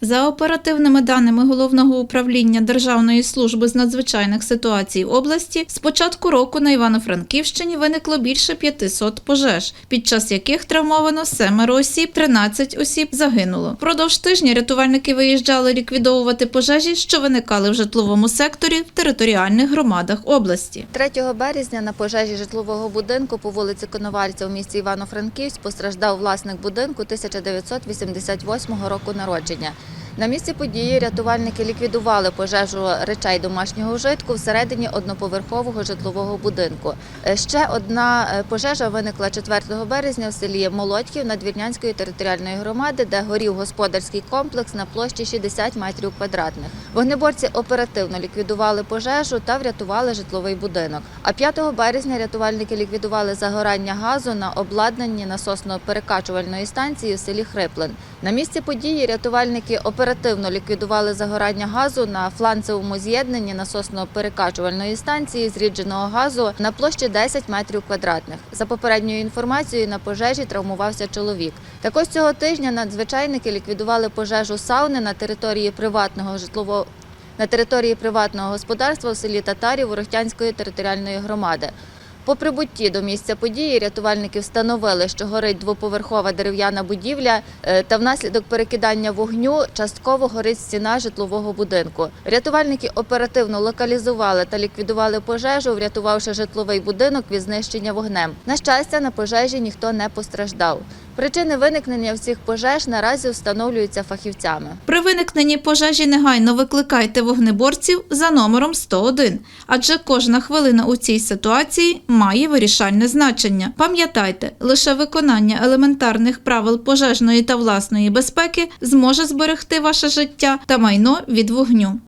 За оперативними даними головного управління Державної служби з надзвичайних ситуацій області, з початку року на Івано-Франківщині виникло більше 500 пожеж, під час яких травмовано семеро осіб, 13 осіб загинуло. Продовж тижня рятувальники виїжджали ліквідовувати пожежі, що виникали в житловому секторі в територіальних громадах області. 3 березня на пожежі житлового будинку по вулиці Коновальця у місті Івано-Франківськ постраждав власник будинку 1988 року народження. На місці події рятувальники ліквідували пожежу речей домашнього вжитку всередині одноповерхового житлового будинку. Е, Ще одна е, пожежа виникла 4 березня в селі Молодьків Надвірнянської територіальної громади, де горів господарський комплекс на площі 60 метрів квадратних. Вогнеборці оперативно ліквідували пожежу та врятували житловий будинок. А 5 березня рятувальники ліквідували загорання газу на обладнанні насосно-перекачувальної станції в селі Хриплин. На місці події рятувальники оперативно ліквідували загорання газу на фланцевому з'єднанні насосно-перекачувальної станції зрідженого газу на площі 10 метрів квадратних. За попередньою інформацією, на пожежі травмувався чоловік. Також цього тижня надзвичайники ліквідували пожежу сауни на території приватного житлового на території приватного господарства в селі Татарів Ворохтянської територіальної громади. По прибутті до місця події рятувальники встановили, що горить двоповерхова дерев'яна будівля е, та внаслідок перекидання вогню частково горить стіна житлового будинку. Рятувальники оперативно локалізували та ліквідували пожежу, врятувавши житловий будинок від знищення вогнем. На щастя, на пожежі ніхто не постраждав. Причини виникнення всіх пожеж наразі встановлюються фахівцями. При виникненні пожежі негайно викликайте вогнеборців за номером 101, адже кожна хвилина у цій ситуації має вирішальне значення. Пам'ятайте, лише виконання елементарних правил пожежної та власної безпеки зможе зберегти ваше життя та майно від вогню.